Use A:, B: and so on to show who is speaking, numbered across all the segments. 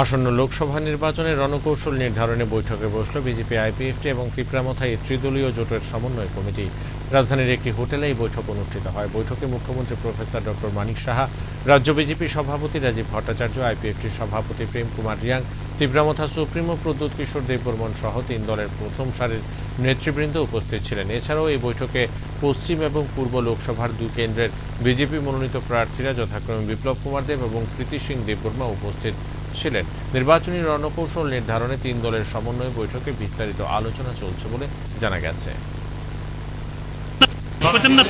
A: আসন্ন লোকসভা নির্বাচনে রণকৌশল নির্ধারণে বৈঠকে বসল বিজেপি, আইপিএফটি এবং ত্রিপুরামথায় ত্রিদলীয় জোটের সমন্বয় কমিটি। রাজধানীর একটি হোটেলে এই বৈঠক অনুষ্ঠিত হয়। বৈঠকে মুখ্যমন্ত্রী প্রফেসর ডক্টর মানিক সাহা, রাজ্য বিজেপি সভাপতি রাজীব ভট্টাচার্য আইপিএফটির সভাপতি প্রেম কুমার রিয়াং, ত্রিপুরামথা সুপ্রিমো প্রদ্যুৎ কিশোর দেববর্মন সহ তিন দলের প্রথম সারির নেতৃবৃন্দ উপস্থিত ছিলেন। এছাড়াও এই বৈঠকে পশ্চিম এবং পূর্ব লোকসভার দুই কেন্দ্রের বিজেপি মনোনীত প্রার্থীরা যথাক্রমে বিপ্লব কুমার দেব এবং প্রীতি সিং দেববর্মা উপস্থিত ছিলেন। নির্বাচনী রণকৌশল নির্ধারণে তিন দলের সমন্বয় বৈঠকে বিস্তারিত আলোচনা চলছে বলে জানা গেছে।
B: করতেন না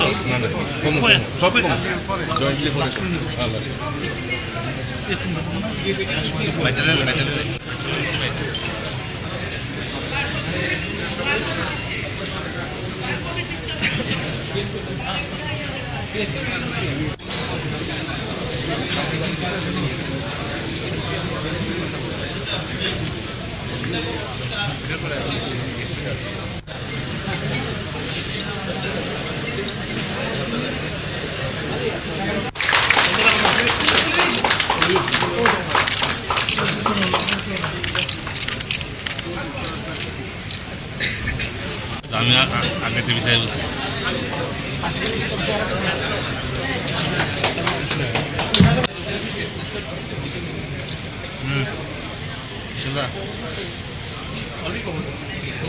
B: আমি আ- আ- আগে থেকে বিষয় বলছি হুম はい。